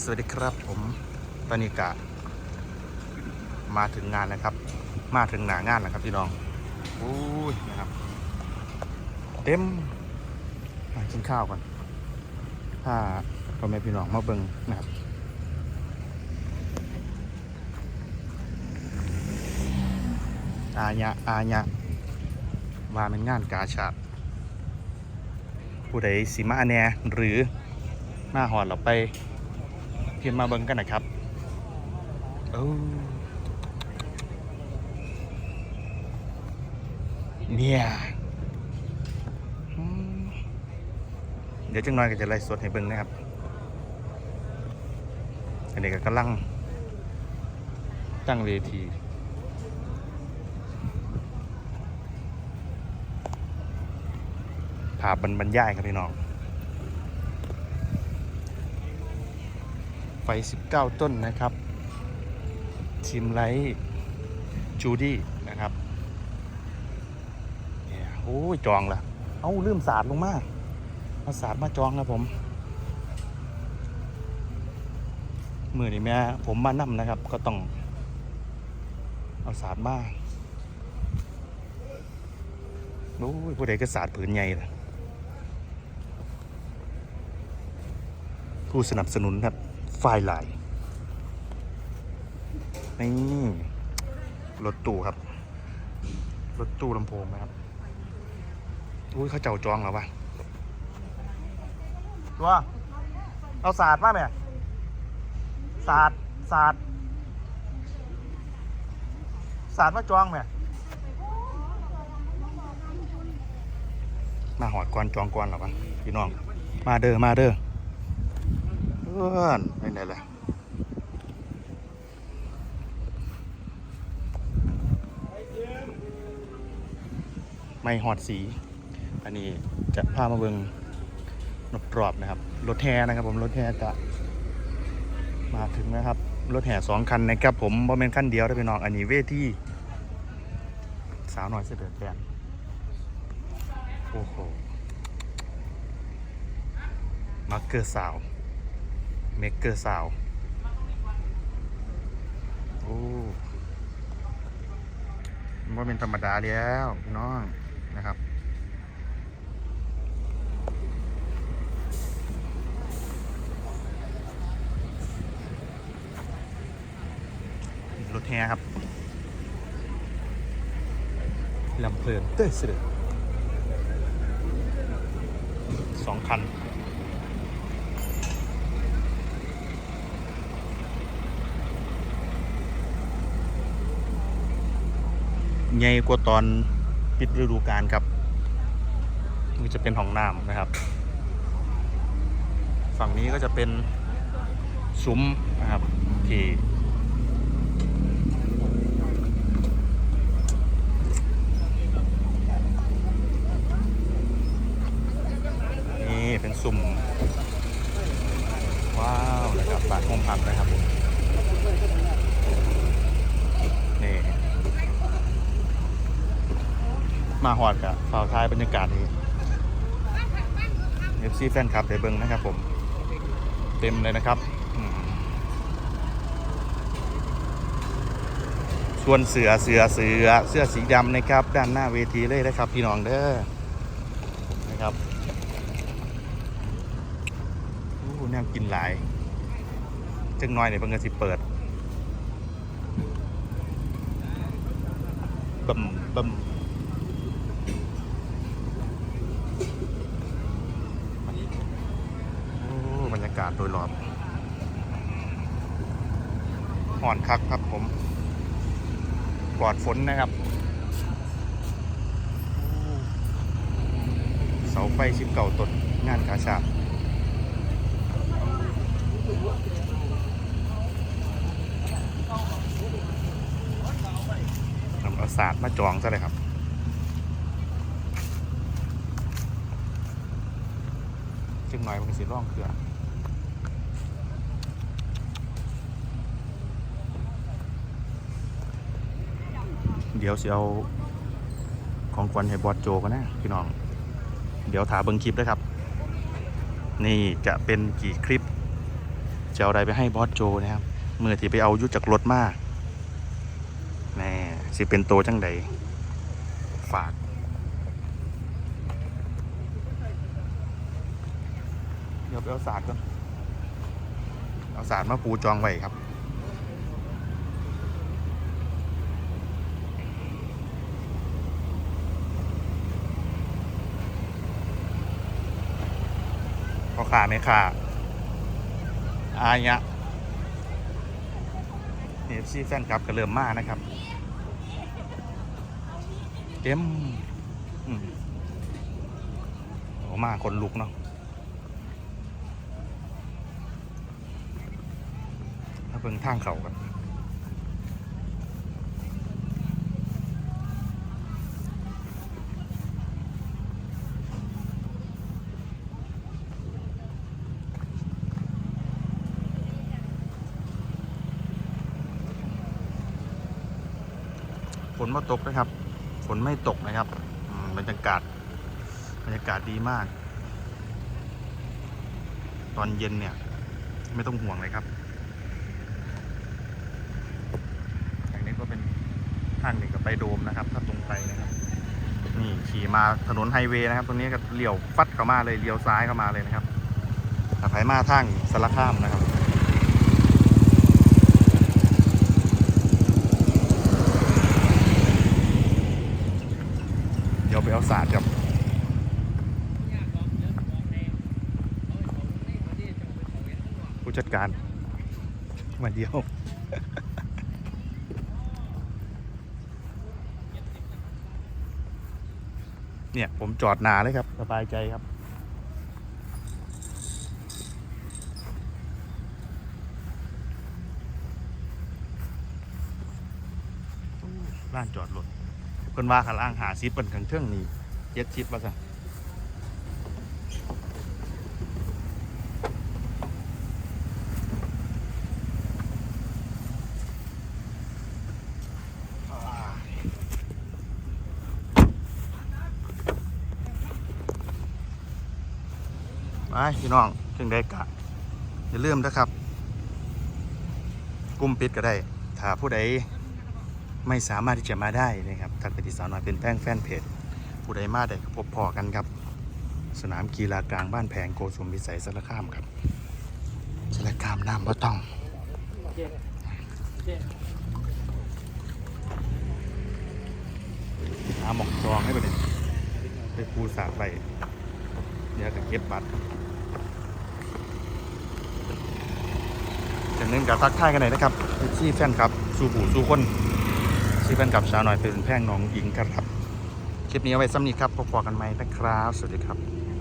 สวัสดีครับผมตอนนี้กะมาถึงงานแล้วครับ มาถึงหนางานแล้วครับพี่น้องโอ้ยนะครับ เต็มมากินข้าวก่อนถ้าพ่อแม่พี่น้องมาเบิ่งนะครับอาญะอาญะว่าเป็นงานกาชาดผู้ใดสิมาแน่หรือมาหอดเราไป เพียนมาเบิ่งกันนะครับโอ้เนี่ยเดี๋ยวจังน้อยก็จะไล่สดให้เบิ่งนะครับ อันนี้ก็กำลัง ตั้งเวทีภาพบรรยายครับพี่น้อง ไฟ 19 ต้นนะครับทีมไลท์จูดี้นะครับเนี่ยโอ้ยจองละเอาลืมสาดลงมาเอาสาดมาจองแล้วผมมือนี่แม่ผมมานั่มนะครับ ก็ต้องเอาสาดมาโอ้ยผู้ใดก็สาดผืนใหญ่เลยผู้สนับสนุนครับ ไฟลายนี่รถตู้ครับ รถตู้ลำโพงนะครับอุ้ยเขาเจ้าจองแล้ววะตัวเอาศาสตร์มาไหมศาสตร์ศาสตร์ศาสตร์มาจองไหมมาหอดก่อนจองก่อนหรอวะพี่น้อง มาเด้อมาเด้อ เพื่อนไปไหนล่ะไม่หอดสี อันนี้จะพามาเบิงรถรอบนะครับ รถแห่นะครับผม รถแห่จะมาถึงนะครับ รถแห่สองคันนะครับผมบ่เป็นคันเดียวได้ไปนองอันนี้เวทีสาวน้อยเสด็จแดนโอ้โห มาร์เกอร์สาว เมกเกอร์สาวโอ้มันเป็นธรรมดาแล้วน้องนะครับรถแฮครับลำเพลินเต้เสด็จสองคัน ใหญ่กว่าตอนปิดฤดูกาลครับนี่จะเป็นห้องน้ำนะครับ ฝั่งนี้ก็จะเป็นซุ้มนะครับที่นี่เป็นซุ้มว้าวนะครับบาดห้องพักนะครับผมนี่ มาหอดกับฝ่าวท้ายบรรยากาศนี้เอฟซีแฟนคลับเดเบิงนะครับผม เต็มเลยนะครับ ส่วนเสือเสือเสือเสื้อสีดำนะครับ ด้านหน้าเวทีเลยนะครับพี่น้องเด้อนะครับโอ้แนวกินหลายจังน้อยเนี่ยเพิ่งจะสิเปิดบึมบึม โอ้บรรยากาศ โดยรอบห่อนคักครับผมปลอดฝนนะครับ เสาไฟชิบเก่าต้นงานกาชาดนำเอาศาสตร์มาจองซะเลยครับจึงหน่อยมันสิร่องเครื่อ ดี๋ยวสิเอาของขวัญให้บอสโจกันนะพี่น้อง เดี๋ยวถาเบิงคลิปด้วยครับ นี่จะเป็นกี่คลิป จะเอาอะไรไปให้บอสโจนะครับเมื่อที่ไปเอายุจากรถมาแน่สิเป็นโตจังใดฝากเดี๋ยวไปเอาศาสตร์ก่อนเอาศาสตร์มาปูจองไว้ครับ พอขาไม่ขาอายะเอฟซีแฟนคลับก็เริ่มมานะครับ เต็มอืมโอ้มาคนลุกเนาะถ้าเพิ่งทางเขากันฝ นมาตกนะครับ ฝนไม่ตกนะครับอืมบรรยากาศบรรยากาศดีมาก ตอนเย็นเนี่ย ไม่ต้องห่วงเลยครับอย่างนี้ก็เป็นทางหนึ่งกับไปโดมนะครับ ถ้าตรงไปนะครับ นี่ขี่มาถนนไฮเวย์นะครับ ตรงนี้ก็เลี้ยวฟัดเข้ามาเลยเลี้ยวซ้ายเข้ามาเลยนะครับถ้าไปมาทางสารคามนะครับ เดี๋ ยวไปเอาศาสตร์กับผู้จัดการมาเดียวเนี่ยผมจอดหนาเลยครับ สบายใจครับร้านจอดรถ เพิ่นว่าขาล่างหาซิปเป็นขังเครื่องนี่เจ็ดซิปว่าซะไปพี่น้องเครื่องได้กะ อย่าลืมนะครับ กลุ่มปิดก็ได้ ถ้าผู้ใด ไม่สามารถที่จะมาได้นะครับทักไปที่สาวน้อยเป็นแป้งแฟนเพจผู้ใดมาได้ก็พบพอกันครับ สนามกีฬากลางบ้านแพงโกสุมวิสัยสารคามครับสารคามน้ำบ่ต้องหาหมอกจองให้ไปเลยไปปูสาไปเดี๋ยวก็เก็บบัตรจากนั้นกับทักทายกันหน่อยนะครับที่แฟนครับ สู่ผู้สู่คน ที่แฟนกับสาวหน่อยเป็นแพร่งน้องหญิงครับ คลิปนี้เอาไว้ซ้ำนี้ครับพบกันใหม่นะครับ สวัสดีครับ